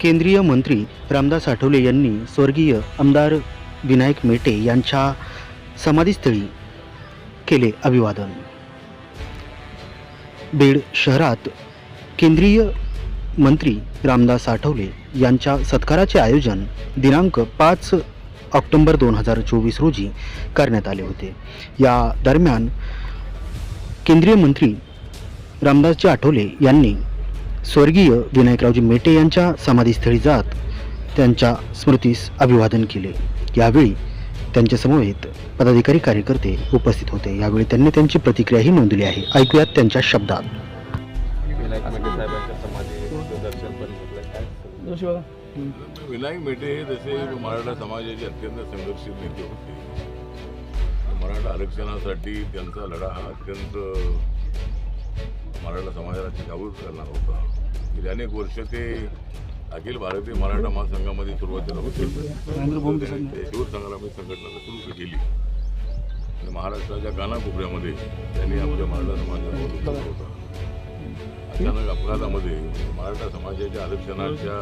केंद्रीय मंत्री रामदास आठवले यांनी स्वर्गीय आमदार विनायक मेटे यांच्या समाधीस्थळी केले अभिवादन. बीड शहरात केंद्रीय मंत्री रामदास आठवले यांच्या सत्काराचे आयोजन दिनांक पाच ऑक्टोंबर दोन हजार चोवीस रोजी करण्यात आले होते. या दरम्यान केंद्रीय मंत्री रामदासजी आठवले यांनी स्वर्गीय विनायकरावजी मेटे यांच्या समाधीस्थळी जात त्यांच्या स्मृतीस अभिवादन केले. यावेळी त्यांच्या समवेत पदाधिकारी कार्यकर्ते उपस्थित होते. यावेळी त्यांनी त्यांची प्रतिक्रियाही नोंदवली आहे. ऐकूयात त्यांच्या शब्दात. विनायक मेटे साहेबांच्या समाधीचं दर्शन पण घेतलं काय? जोशी बघा विनायक मेटे हे जसे मराठा समाजाचे अत्यंत संघर्षित नेते होते. मराठा आरक्षणासाठी त्यांचा लढा हा अत्यंत मराठा समाजाला जागृत करणार होता. गेली अनेक वर्ष ते अखिल भारतीय मराठा महासंघामध्ये सुरुवातीला होते. ते शिवसंग्रामी संघटना सुरू केली आणि महाराष्ट्राच्या कानाकोपऱ्यामध्ये त्यांनी आपल्या मराठा समाजाला होता. अचानक अपघातामध्ये मराठा समाजाच्या आरक्षणाच्या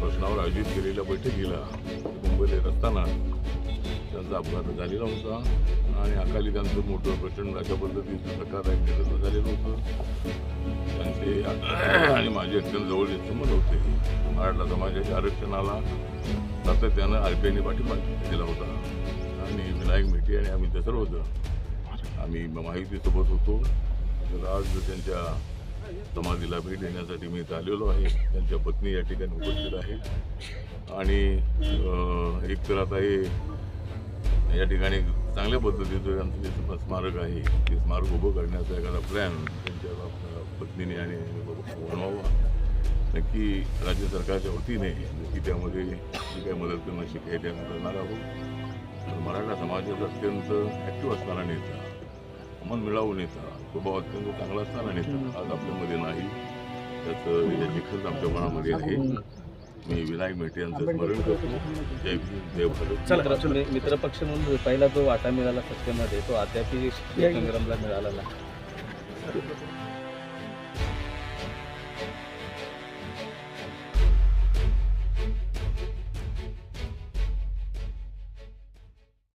प्रश्नावर आयोजित केलेल्या बैठकीला मुंबईला येत असताना त्यांचा अपघात झालेला होता. आणि अकाली त्यांचं मोठं प्रचंड अशा पद्धतीचं धक्कादायक निधन झालेलं होतं. त्यांचे आणि माझे अत्यंत जवळचे संबंध होते मराठा समाजाच्या आरक्षणाला सातत्यानं आर पी आयने पाठिंबा दिला होता. आणि विनायक मेटे आणि आम्ही ते सर्व होतं आम्ही माहितीसोबत होतो. तर आज त्यांच्या समाधीला भेट देण्यासाठी मी इथं आलेलो आहे. त्यांच्या पत्नी या ठिकाणी उपस्थित आहे आणि एक तर आता हे या ठिकाणी चांगल्या पद्धतीचं आमचं जे स्मारक आहे ते स्मारक उभं करण्याचा एखादा प्लॅन त्यांच्या पत्नीने आणि बनवावा. नक्की राज्य सरकारच्या वतीने नक्की त्यामध्ये जी काही मदत करणं शक्य आहे आम्ही करणार आहोत. तर मराठा समाजाचा अत्यंत ॲक्टिव्ह असणारा नेता मन मिळावून नेता स्वभाव अत्यंत चांगला असणारा नेता आज आपल्यामध्ये नाही. त्याचं याची खर्च आमच्या मनामध्ये आहे. मी विनायक मेटे यांचं स्मरण करतो. जय देव जय भारत. चला मित्रपक्ष म्हणून पहिला जो वाटा मिळाला सत्तेमध्ये तो अद्याप संग्रामला मिळाला नाही.